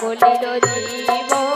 কাকলিল জীবন